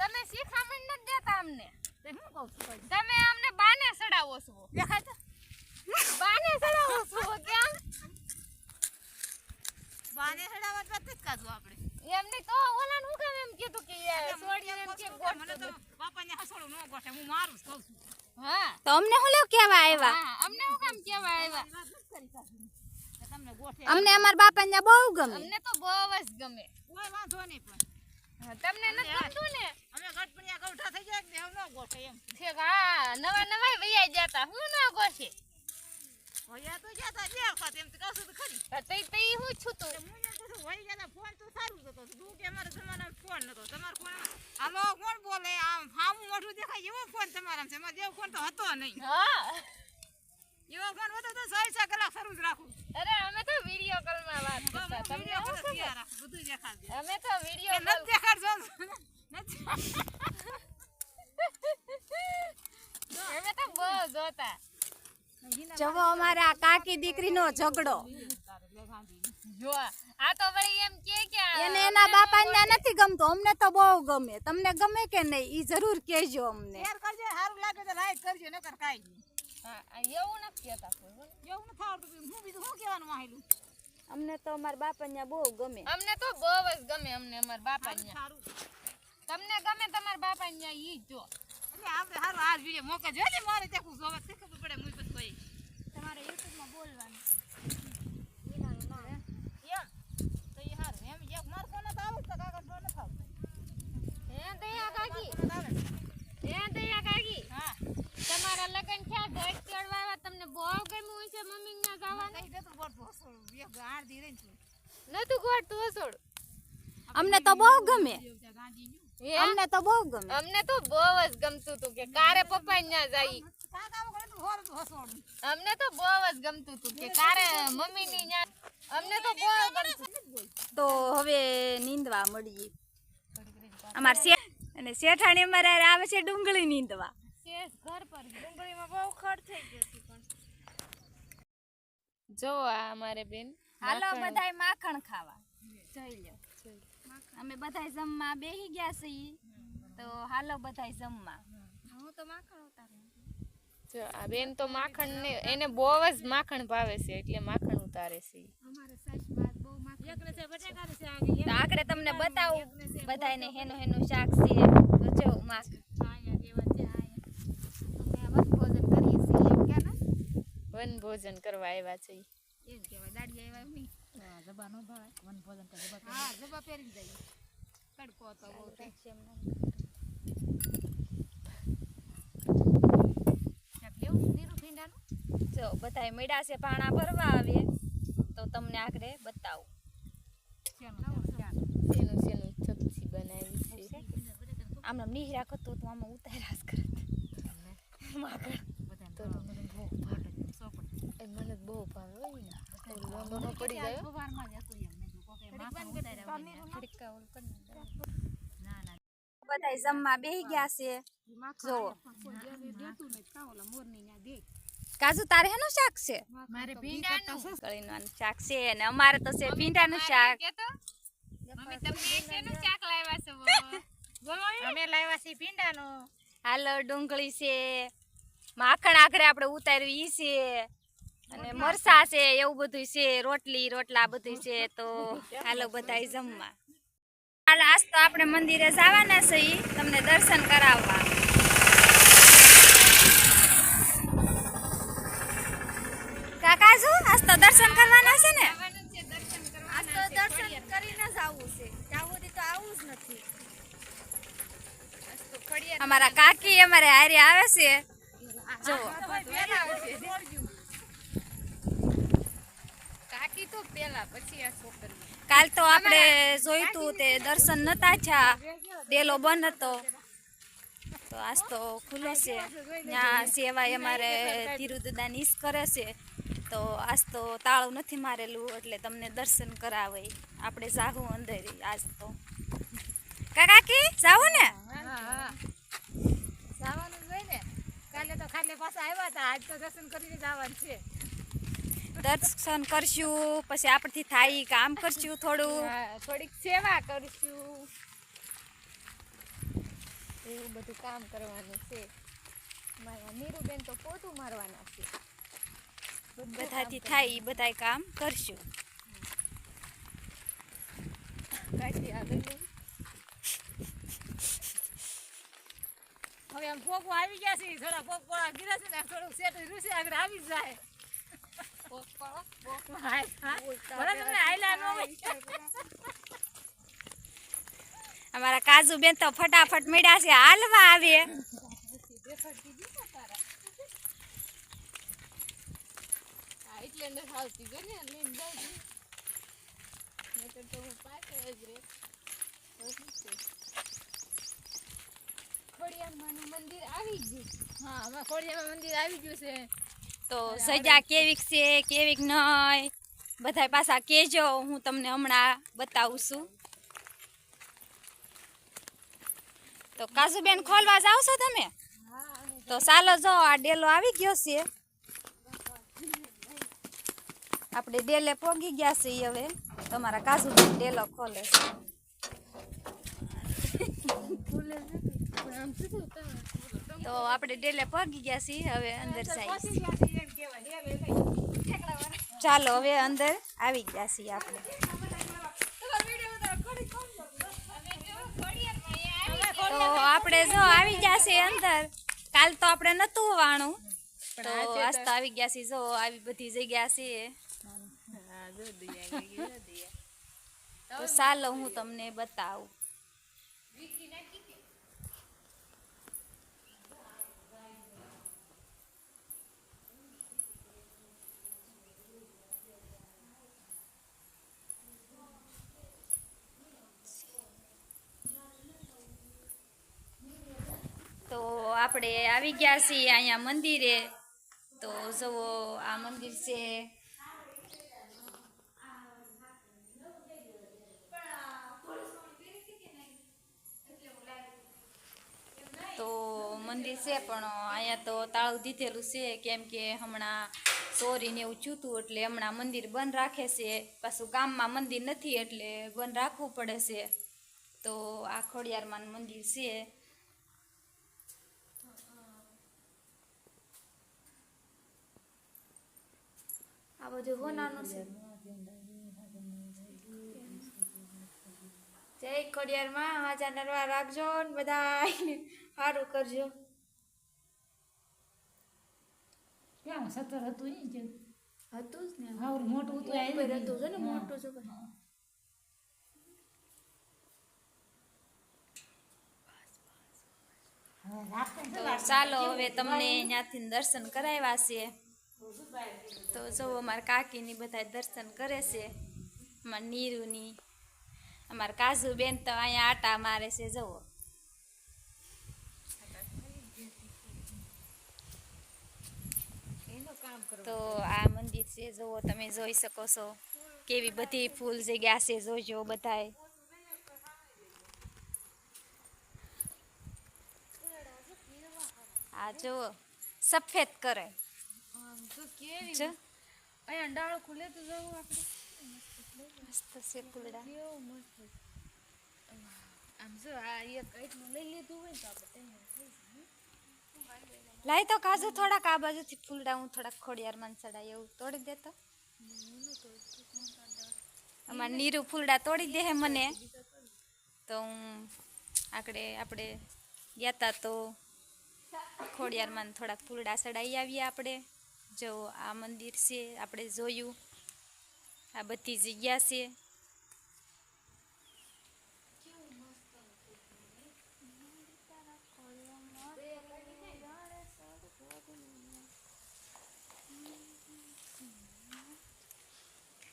તમે શીખામણ નથી દેતા અમને. તે હું કહું છું ભાઈ તમે અમને બાને સડાવો છો. દેખાય તો બાને સડાવો છો કેમ? બાને હડાવત વાત જ કાઢું આપણે. એમને તો ઓલાને હું કેમ એમ કીધું કે એ છોડીને એમ કે મને તો બાપાને હસોડું ન ગોઠે હું મારું જ કહું છું. હા. તો અમને હું લેવ કેવા આવ્યા? હા અમને હું કેમ કેવા આવ્યા? વાત નથી કરી કાઢી. કે તમને ગોઠે. અમને અમાર બાપા ને બહુ ગમે. અમને તો બહુ જ ગમે. કોઈ વાંધો નહીં પણ. હા, તમને નથી ગમતું ને? અમે ગઢપણિયા ગૌઠા થઈ જાય કે દેવ ન ગોઠે એમ. છે હા નવા નવા વૈયા જતા હું ન ગોઠે? વૈયા તો ગયા તા બે વખત એમ તો કહું છું તો ખરી. તઈ તઈ હું છું તો. હું એમ કહું છું, વહી ફોન તો સારું હતો. તું કે અમારા જમાનામાં ફોન નતો. તમારો ફોન હાલો કોણ બોલે? આમ ફામું મોઢું દેખાય એવો ફોન તમારા છે. એમાં જેવો ફોન તો હતો નહીં. હા. એવો ફોન હતો તો છ છ કલાક શરૂ જ રાખું. અરે અમે તો વિડિયો કોલમાં વાત કરતા. તમને વીડિયો ખબર? બધું દેખાડજે. અમે તો કે વિડિયો નથી દેખાડજો નથી. અમે તો બહુ જોતા. જવો અમારા કાકી દીકરીનો ઝઘડો. જો આ તો વળી એમ કે કે એને એના બાપા ને નથી ગમતો. અમને તો બહુ ગમે. તમને ગમે કે નહીં ઈ જરૂર કહેજો અમને. શેર કરજે સારું લાગે તો લાઈક કરજો નકર કાઈ નહીં. એવું નથી કહેતા એવું નથી આવડતું હું બીજું શું કહેવાનું વાહેલું અમને તો અમારા બાપા ને બહુ ગમે. અમને તો બહુ જ ગમે અમને અમારા બાપા સારું તમને ગમે તમારા બાપા ન્યા ઈ જ જો. એટલે આપણે સારું આ વીડિયો મોકા જો ને મારે ત્યાં જોવે તે ખબર પડે મુઈ પછી કોઈ. તમારે યુટ્યુબમાં બોલવાનું. એમ તો એ સારું એમ એક માર ફોન તો આવું જ તો કાકા ફોન આવતો. હે દયા કાકી ફોન આવે ને. હે. દયા કાકી હા તમારા લગન થયા ઘર ચડવા આવ્યા તમને બહુ ગમ્યું હશે મમ્મી ના જવાનું કઈ દેતું બોલતું હસોડું. એક આઠ દી રહીને છું. નતું ગોઠતું હસોડ અમને તો બહુ ગમે. અમને તો બહુ ગમે. અમને તો બહુ જ ગમતું હતું કે કારે પપ્પા ન્યા જાય. અમને તો બહુ જ ગમતું હતું કે કારે મમ્મી ની ન્યા અમને તો બહુ ગમતું. તો હવે નીંદવા મળીએ. અમાર અને શેઠાણી અમારે આવે છે ડુંગળી નીંદવા ઘર પર ડુંગળીમાં બહુ ખડ થઈ ગઈ હતી પણ. જો આ અમારે બેન હાલો બધાય માખણ ખાવા. જોઈ લો અમે બધાય જમવા બેહી ગયા છીએ. તો હાલો બધાય જમવા. હું તો માખણ ઉતારું. જો આ બેન તો માખણ ને એને બહુ જ માખણ ભાવે છે એટલે માખણ ઉતારે છે. અમારે સાસમાં બહુ માખણ એકને છે આગળ. આખરે તમને બતાવું. બધાયને હેનું હેનું શાક છે તો જો માખણ અહીંયા જેવા છે, અહીંયા. વનભોજન કરીએ છીએ એમ કે ને વન ભોજન કરવા આવ્યા છે. એમ કહેવાય દાડિયા એવા એમ નહીં હા, જબા નો ભાવે. વનભોજન તો જબા હા જબા પહેરીને જઈએ તડકો બહુ તે? નીરું ભીંડાનું? જો બધાય મેળા છે પાણા ભરવા આવે તો તમને આગળ બતાવું? શેનું શેનું સબ્જી બનાવી છે. આમ આમ નિહરા રાખો તો આમાં ઉતારાસ કરે તો મને બહુ ભાવે એ મને બહુ ભાવે હોય ને. લોંદો પડી જાય. હો. સવારમાં જ હતું એમ. મેં કીધું કોકે માખણ ઉતાર્યા હોય ને. ના, ના. બધાય જમવા બેહી ગયા છે. જો. કાજુ તારે હેનું શાક છે? મારે ભીંડાનું. શાક છે અને અમારે તો છે ભીંડાનું શાક. કેતો મમ્મી તમે શેનું શાક લાવ્યા છો બોલો. અમે લાવ્યા છીએ ભીંડાનું. હાલો ડુંગળી છે માખણ આખરે આપણે ઉતાર્યું ઈ છે અને મરસા છે એવું બધું છે રોટલી રોટલા બધું છે તો હાલો બધા જમવા. હાલ આજ તો આપણે મંદિરે જવાના છીએ તમને દર્શન કરાવવા. કાકા શું આજ તો દર્શન કરવાના છે ને આવવાનું છે દર્શન કરવા આજ તો દર્શન કરીને જ આવવું છે જાવું હોય તો આવું જ નથી અમારા કાકી અમારે હારે આવે છે જો કાકી તો પેલા પછી આ છોકરી કાલ તો આપણે જોઈતું તે દર્શન નતા થયા ડેલો બંધ હતો તો આજ તો ખુલ્લો છે ત્યાં સેવા અમારે ધીરુદાદા નીસ કરે છે તો આજ તો તાળું નથી મારેલું એટલે તમને દર્શન કરાવે. આપણે જાહું અંદર આજ તો. કાકી જાવું ને? જવાનું જ હોય ને. કાલે તો ખાલી પાછા આવ્યા હતા. આજ તો દર્શન કરીને જવાનું છે. દર્શન કરશું પછી આપણથી થાય કામ કરશું થોડું. થોડીક સેવા કરશું. એવું બધું કામ કરવાનું છે. મારા નીરુબેન તો પોતું મારવાના છે. બધાથી થાય એ બધા કામ કરશું. હવે આમ પોકો આવી ગયા છે થોડા પોક પોળા ગીરા છે ને થોડુંક સેટ રૂસી આગળ આવી જાય. અમારા કાજુ બેન તો ફટાફટ મેળ્યા છે હાલવા આવે હા, ખાવતી જો ને લઈને જાઉં છું. તો હું પાછળ જ? ખોડિયારમાંનું મંદિર આવી ગયું. હા અમારા ખોડિયામાં મંદિર આવી ગયું છે. તો સજા કેવીક છે કેવીક નહીં બધાય પાછા કેજો હું તમને હમણાં બતાવું છું તો કાજુબેન ખોલવા જાવ છો તમે તો ચાલો જો આ ડેલો આવી ગયો છે. આપણે ડેલે પોગી ગયા છીએ હવે. તમારા કાજુબેન ડેલો ખોલે તો આપણે ડેલે પોગી ગયા છીએ હવે અંદર ચાલો હવે અંદર આવી ગયા છીએ આપણે. તો આપણે જો આવી ગયા છીએ અંદર. કાલ તો આપણે નતું વાણું. તો આજ તો આવી ગયા છીએ જો આવી બધી જગ્યા છે તો ચાલો હું તમને બતાવું. તો આપણે આવી ગયા છીએ અહીંયા મંદિરે. તો જુઓ, આ મંદિર છે તો મંદિર છે, પણ અહીંયા તો તાળું દીધેલું છે, કેમ કે હમણાં ચોરીને એવું ચૂતું એટલે હમણાં મંદિર બંધ રાખે છે. પાછું ગામમાં મંદિર નથી, એટલે બંધ રાખવું પડે છે. તો આ ખોડિયારમાં મંદિર છે. આ બધું હોનાનું છે. જય ખોડિયારમાં હાજા નરવા રાખજો ને બધા સારું કરજો. ક્યાં સત્તર હતું ઈ જ હતું જ ને. હાવરું મોટું હતું ઉપર હતું છે ને મોટું છે. હવે ચાલો હવે તમને ત્યાંથી દર્શન કરાવ્યા છે. તો જો અમારા કાકીની બધા દર્શન કરે છે. અમારા નીરુની અમારા કાજુ બેન તો અહીંયા આટા મારે છે જવો તો આ મંદિર છે, જુઓ, તમે જોઈ શકો છો. કેવી બધી ફૂલ જગ્યા છે, જોજો બધાય. આ જુઓ, સફેદ કરે. કેવી. અહીંયા ખુલે તો જવું આપણે. મસ્ત છે ફૂલડા કેવું મસ્ત છે. આમ જો આ એક એટલું લઈ લીધું હોય ને તો આપણે તૈયાર થઈ જાય લાય તો કાજુ થોડાક આ બાજુથી ફૂલડા હું થોડાક ખોડિયાર મન ચડાય એવું તોડી દેતો અમાર નીરુ ફૂલડા તોડી દે હે મને તો હું આકડે આપણે ગયા તા તો ખોડિયારમાં થોડાક ફૂલડા ચડાવી આવીએ આપણે જો આ મંદિર છે આપણે જોયું આ બધી જગ્યા છે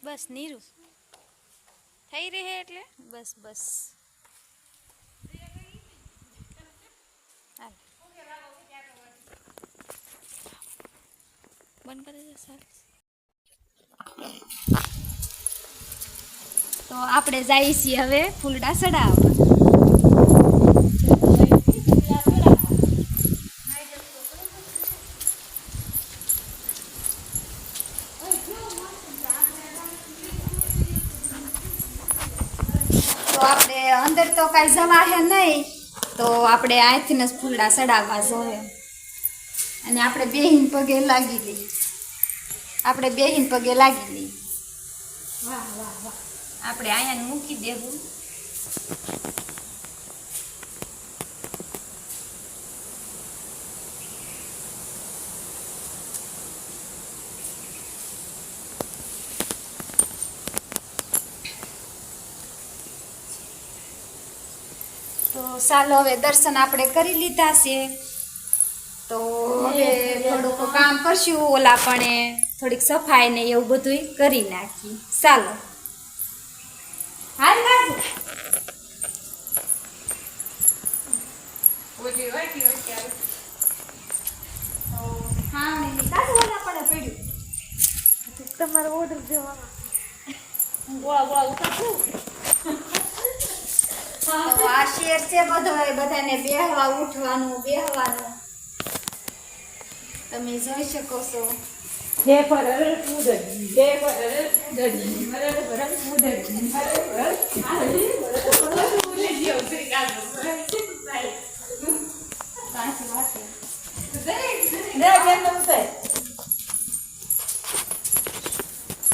બસ નીરુ. થઈ રહે એટલે? બસ બસ. હાલ. બંધ કરી દે સર. તો આપણે જઈએ છીએ હવે ફૂલડા ચડાવવા. તો આપણે અંદર તો કાંઈ જવા હે નહીં, તો આપણે અહીંથી ફૂલડા ચડાવવા જોઈએ. અને આપણે બેહીન પગે લાગી લઈએ. આપણે બેહીન પગે લાગી લઈએ. વાહ વાહ વાહ. આપણે અહીંયા મૂકી દેવું. તો ચાલો હવે દર્શન આપણે કરી લીધા છે. તો હવે થોડુંક કામ કરશું ઓલા પણ થોડીક સફાઈ ને એવું બધું કરી નાખી. ચાલો હાલ બાજુ ઓલી વાટી વાટી આવે. તો હા ને કાજુ ઓલા પણ પડ્યું તમારો ઓર્ડર દેવાનો ગોળા ગોળા ઉતરશું આ શેર છે બધો એ બધાને બેહવા ઉઠવાનું બેહવાનું. તમે જોઈ શકો છો. હે પર અરે ઉદડી હે પર અરે ઉદડી અરે પર અરે ઉદડી અરે પર અરે ઉદડી જેવું છે કાઢો સાચી વાત છે ને કેમ ન ઉતાર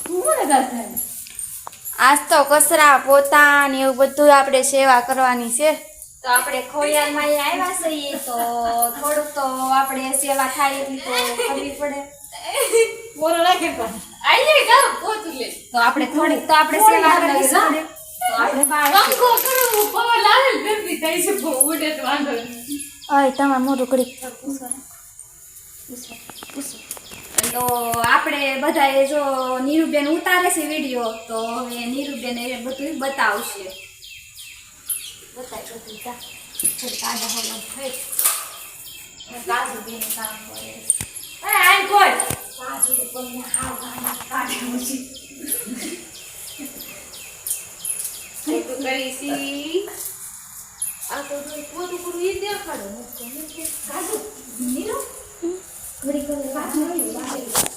હું ને દાદા આજ તો કચરા પોતા ને એવું બધું આપણે સેવા કરવાની છે. તો આપણે ખોડિયારમાં આવ્યા છીએ તો થોડુંક તો આપણે સેવા થાય એટલી તો કરવી પડે. બોલો લાગે પણ આઈએ જાવ પોતું લે. તો આપણે થોડીક તો આપણે સેવા કરવી પડે તો આપણે પંખો કરું પવન આવે ગરમી થાય છે બહુ ઉડે તો વાંધો નહીં. અય તમારે મોઢું કરી તો આપણે બધાએ જો નીરુબેન ઉતારે છે વીડિયો, તો હવે નીરુબેન એ બધું બતાવશે. બતાવી બધું જા. થઈ. કાજુ કામ કરે એ, આઈ કોઈ કાજુ કોઈને હાવ પોતું કરીશી આ તો પોતું પૂરું ઈ દેખાડો. નીરુ? થોડીક વાર